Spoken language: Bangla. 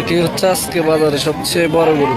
এটি হচ্ছে আজকে বাজারে সবচেয়ে বড় গরু।